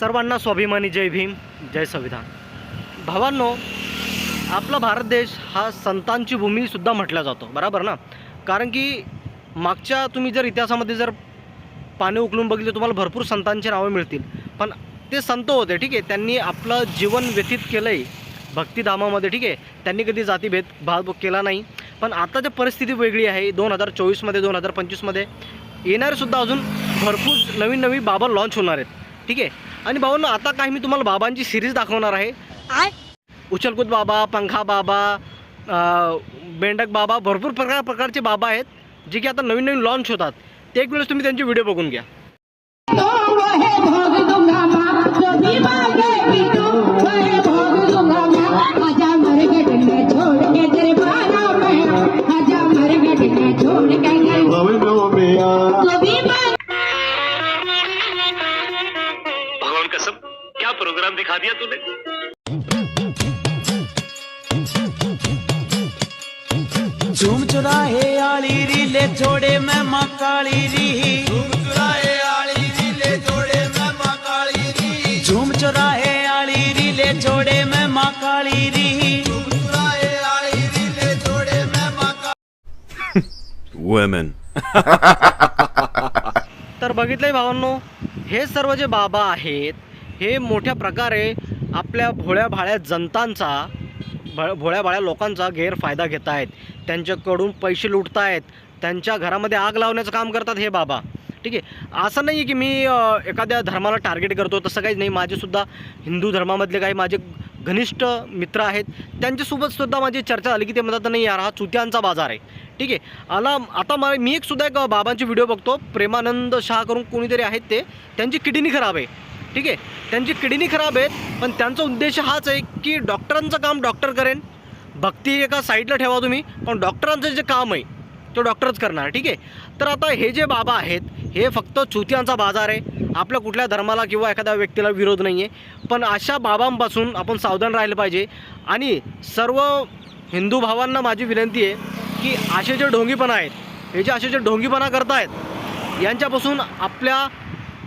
सर्वांना स्वाभिमानी जय भीम जय संविधान. भावांनो आपला भारत देश हा संतांची भूमीसुद्धा म्हटला जातो बरोबर ना? कारण की मागच्या तुम्ही जर इतिहासामध्ये जर पाने उकलून बघितले तुम्हाला भरपूर संतांची नावं मिळतील. पण ते संत होते ठीक आहे? त्यांनी आपलं जीवन व्यतीत केलं आहे भक्तिधामामध्ये ठीक आहे? त्यांनी कधी जातीभेद भाव केला नाही. पण आताची परिस्थिती वेगळी आहे दोन हजार चोवीसमध्ये दोन हजार पंचवीसमध्ये येणारेसुद्धा अजून भरपूर नवीन नवीन बाबा लॉन्च होणार आहेत. ठीक आहे? आणि भावांनो आता काही मी तुम्हाला बाबांची सिरीज दाखवणार आहे. उचलकूद बाबा पंखा बाबा बेंडक बाबा भरपूर प्रकार प्रकारचे बाबा आहेत जे की आता नवीन नवीन लॉन्च होतात. ते एक वेळेस तुम्ही त्यांचे व्हिडिओ बघून घ्या. प्रोग्राम दिखा दिया तूने? झूम चुराहे आली रीले जोड़े मैं माँ काली री। झूम चुराहे आली रीले जोड़े मैं माँ काली री। झूम चुराहे आली रीले जोड़े मैं माँ काली री। झूम चुराहे आली रीले जोड़े मैं माँ women. तर बघितलंय भावांनो हे सर्व जे बाबा आहेत हे मोठ्या प्रकारे आपल्या भोळ्या भाळ्या जनतांचा भ भोळ्या भाळ्या लोकांचा गैरफायदा घेत आहेत. त्यांच्याकडून पैसे लुटत आहेत. त्यांच्या घरामध्ये आग लावण्याचं काम करतात हे बाबा. ठीक आहे? असं नाही आहे की मी एखाद्या धर्माला टार्गेट करतो तसं काहीच नाही. माझेसुद्धा हिंदू धर्मामधले काही माझे घनिष्ठ मित्र आहेत. त्यांच्यासोबत सुद्धा माझी चर्चा झाली की ते म्हणतात नाही यार हा चुत्यांचा बाजार आहे. ठीक आहे? आला आता मला मी एक सुद्धा एक बाबांची व्हिडिओ बघतो. प्रेमानंद शाह करून कोणीतरी आहेत ते. त्यांची किडनी खराब आहे. ठीक आहे? त्यांची किडनी खराब आहेत पण त्यांचा उद्देश हाच आहे की डॉक्टरांचं काम डॉक्टर करेन. भक्ती एका साईडला ठेवा तुम्ही पण डॉक्टरांचं जे काम आहे तो डॉक्टरच करणार ठीक आहे? तर आता हे जे बाबा आहेत हे फक्त चुतियांचा बाजार आहे. आपल्या कुठल्या धर्माला किंवा एखाद्या व्यक्तीला विरोध नाही आहे पण अशा बाबांपासून आपण सावधान राहिलं पाहिजे. आणि सर्व हिंदू भावांना माझी विनंती आहे की असे जे ढोंगीपणा आहेत हे जे असे जे ढोंगीपणा करतायत यांच्यापासून आपल्या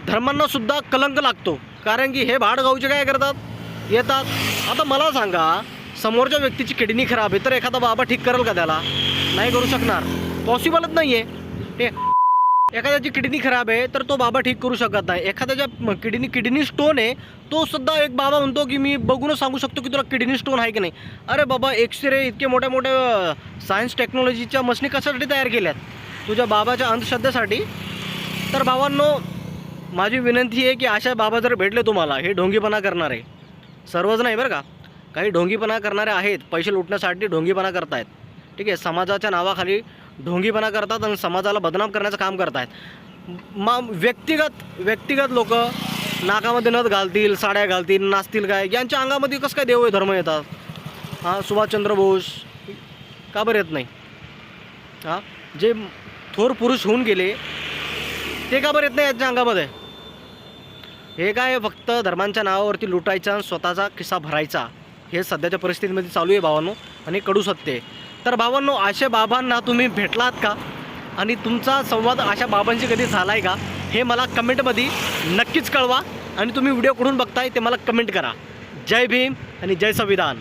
धर्मांनासुद्धा कलंक लागतो. कारण की हे भाडगावचे काय करतात? येतात. आता मला सांगा समोरच्या व्यक्तीची किडनी खराब आहे तर एखादा बाबा ठीक करेल का त्याला? नाही करू शकणार. पॉसिबलच नाही आहे हे एखाद्याची किडनी खराब आहे तर तो बाबा ठीक करू शकत नाही. एखाद्याच्या किडनी किडनी स्टोन आहे तो सुद्धा एक बाबा म्हणतो की मी बघूनच सांगू शकतो की तुला किडनी स्टोन आहे की नाही. अरे बाबा एक्सरे इतके मोठ्या मोठ्या सायन्स टेक्नॉलॉजीच्या मशनी कशासाठी तयार केल्यात? तुझ्या बाबाच्या अंधश्रद्धेसाठी? तर बाबांनो माझी विनंती आहे की अशा बाबा जर भेटले तुम्हाला हे ढोंगीपणा करणारे. सर्वच नाही बरं का? काही ढोंगीपणा करणारे आहेत पैसे लुटण्यासाठी ढोंगीपणा करतायत. ठीक आहे समाजाच्या नावाखाली ढोंगीपणा करतात आणि समाजाला बदनाम करण्याचं काम करतायत. मा व्यक्तिगत व्यक्तिगत लोक नाकामध्ये नथ घालतील साड्या घालतील नाचतील काय? यांच्या अंगामध्ये कसं काय देव धर्म येतात? हां सुभाषचंद्र बोस का बरं येत नाही? हां जे थोर पुरुष होऊन गेले ते का बरं येत नाही यांच्या अंगामध्ये? हे काय फक्त धर्मांच्या नावावरती लुटायचा आणि स्वतःचा किस्सा भरायचा. हे सध्याच्या परिस्थितीमध्ये चालू आहे भावांनो आणि कडू सत्य तर भावांनो अशा बाबांना तुम्ही भेटलात का? आणि तुमचा संवाद अशा बाबांशी कधी झाला आहे का? हे मला कमेंटमध्ये नक्कीच कळवा. आणि तुम्ही व्हिडिओ कुठून बघताय ते मला कमेंट करा. जय भीम आणि जय संविधान.